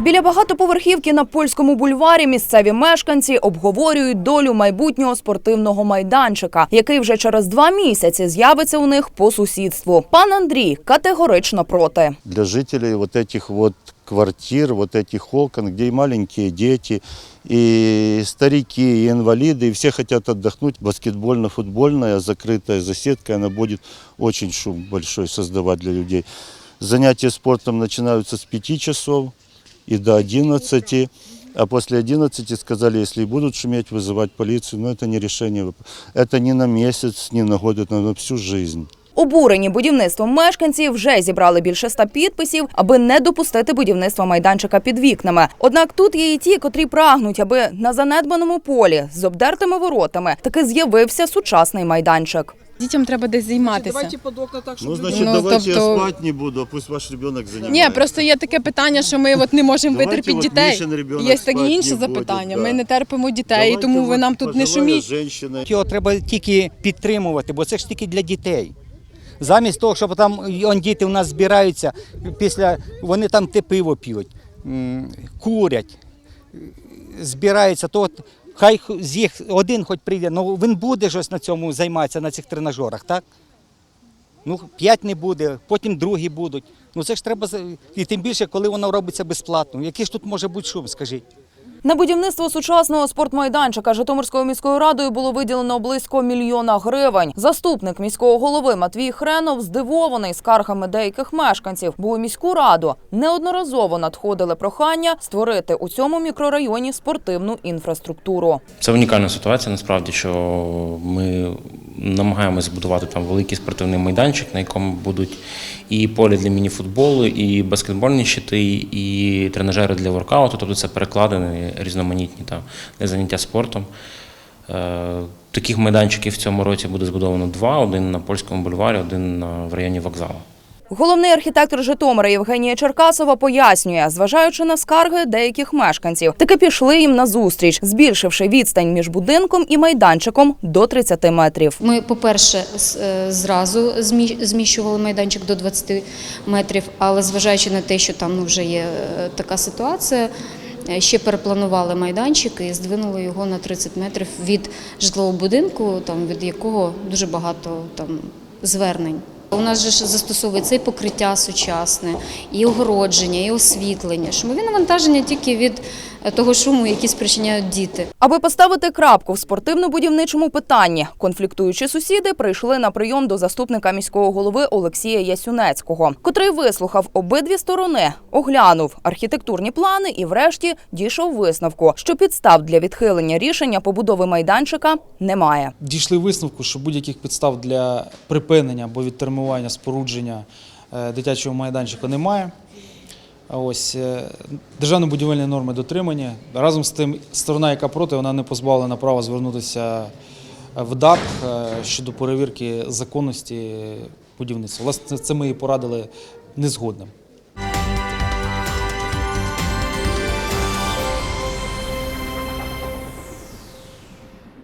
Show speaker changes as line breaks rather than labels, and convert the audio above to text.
Біля багатоповерхівки на польському бульварі місцеві мешканці обговорюють долю майбутнього спортивного майданчика, який вже через два місяці з'явиться у них по сусідству. Пан Андрій категорично проти.
для жителей вот этих вот квартир, вот этих окон, где и маленькие дети, и старики, и инвалиды, и все хотят отдохнуть. Баскетбольно-футбольная закрытая засетка, она будет очень шум большой создавать для людей. Занятия спортом начинаются с 5 часов и до 11. А после 11 сказали, если и будут шуметь, вызывать полицию. Но это не решение. Это не на месяц, не на год, это на всю жизнь.
Обурені будівництвом мешканці вже зібрали більше ста підписів, аби не допустити будівництва майданчика під вікнами. Однак тут є і ті, котрі прагнуть, аби на занедбаному полі з обдертими воротами таки з'явився сучасний майданчик.
Дітям треба десь займатися.
Давайте под окна так, чтобы
Ну,
люди-
значит,
Ну,
давайте
тобто-
я спать не буду, а пусть ваш ребенок занимается.
Ні, просто є таке питання, що ми от не можемо
Давайте
витерпіти
от
дітей.
Мішин ребенок
Є
спать
такі інші
не буде,
запитання.
да.
Ми не терпимо дітей,
Давайте
тому ви нам тут не шуміть.
женщина.
Його треба тільки підтримувати, бо це ж тільки для дітей. Замість того, щоб там он, діти у нас збираються, після вони там те пиво п'ють, м, курять, збираються, то от хай з їх один хоч прийде, ну він буде щось на цьому займатися, на цих тренажерах, так? Ну, п'ять не буде, потім другі будуть. Ну це ж треба, і тим більше, коли воно робиться безплатно. Який ж тут може бути шум, скажіть?
На будівництво сучасного спортмайданчика Житомирською міською радою було виділено близько мільйона гривень. Заступник міського голови Матвій Хренов здивований скаргами деяких мешканців, бо у міську раду неодноразово надходили прохання створити у цьому мікрорайоні спортивну інфраструктуру.
Це унікальна ситуація, насправді, що ми намагаємося збудувати там великий спортивний майданчик, на якому будуть і поле для мініфутболу, і баскетбольні щити, і тренажери для воркауту, тобто це перекладини різноманітні там для заняття спортом. Е, Таких майданчиків в цьому році буде збудовано два: один на польському бульварі, один в районі вокзалу.
Головний архітектор Житомира Євгенія Черкасова пояснює, зважаючи на скарги деяких мешканців, таки пішли їм на зустріч, збільшивши відстань між будинком і майданчиком до 30 метрів.
Ми, по-перше, е, зразу змі- зміщували майданчик до 20 метрів, але зважаючи на те, що там ну, вже є е, така ситуація, ще перепланували майданчик і здвинули його на 30 метрів від житлового будинку, там, від якого дуже багато там, звернень. У нас же застосовується і покриття сучасне, і огородження, і освітлення. Шумові навантаження тільки від е, того шуму, який спричиняють діти.
Аби поставити крапку в спортивно-будівничому питанні, конфліктуючі сусіди прийшли на прийом до заступника міського голови Олексія Ясюнецького, котрий вислухав обидві сторони, оглянув архітектурні плани і, врешті, дійшов висновку, що підстав для відхилення рішення побудови майданчика немає.
Дійшли висновку, що будь-яких підстав для припинення або відтермування спорудження е, дитячого майданчика немає. Ось е, державні будівельні норми дотримані. Разом з тим, сторона, яка проти, вона не позбавлена права звернутися в ДАК е, щодо перевірки законності будівництва. Власне, це ми і порадили незгодним.